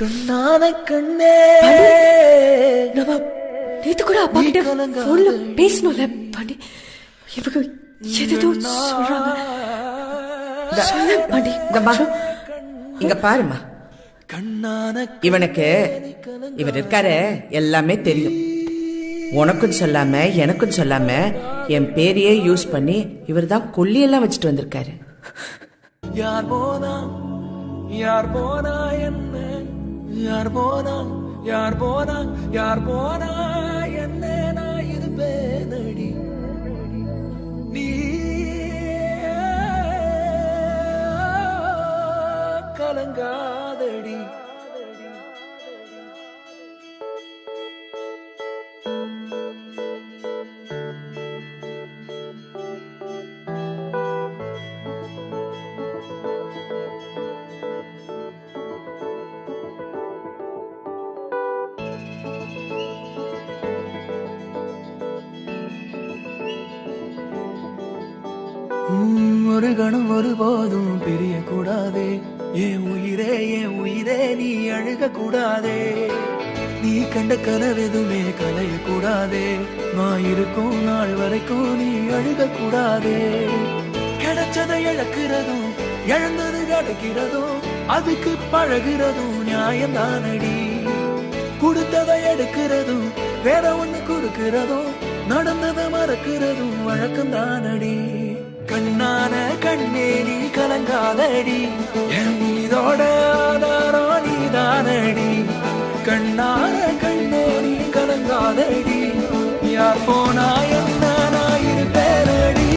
கண்ணான கண்ணே. நம்ம நேத்து கூட அப்பா கிட்ட போன்ல பேசணும்ல பாண்டி. இவங்க எதோ சொல்றாங்க. சொல்ல பாண்டி. இந்த பா இங்க பாருமா கண்ணான இவனுக்கு இவர் இருக்காரு எல்லாமே தெரியும். உனக்கும் சொல்லாம எனக்கும் சொல்லாம என் பேரையே யூஸ் பண்ணி இவர் தான் கொல்லியெல்லாம் வச்சுட்டு வந்திருக்காரு. யார் போனா யார் போனா என்ன? யார் போனா யார் போனா யார் போனா என்ன நான் பேனடி நீ கலங்காதடி. ஒரு கணம் ஒருபோதும் பிரிய கூடாதே என் உயிரே என் உயிரே நீ அழுக கூடாதே நீ கண்ட கனவெதுமே கலைய கூடாதே நான் இருக்கும் நாள் வரைக்கும் நீ அழுக கூடாதே கிடைச்சதை இழக்கிறதும் இழந்தது கிடைக்கிறதும் அதுக்கு பழகிறதும் நியாயம் தானடி கொடுத்ததை எடுக்கிறதும் வேற ஒண்ணு கொடுக்கிறதும் நடந்ததை மறக்கிறதும் வழக்கம் தானடி கண்ணேரி கலங்காதடி. என் மீதோட ஆதாரம் நீ தானடி கண்ணான கண்ணே கலங்காதடி. யார் போனா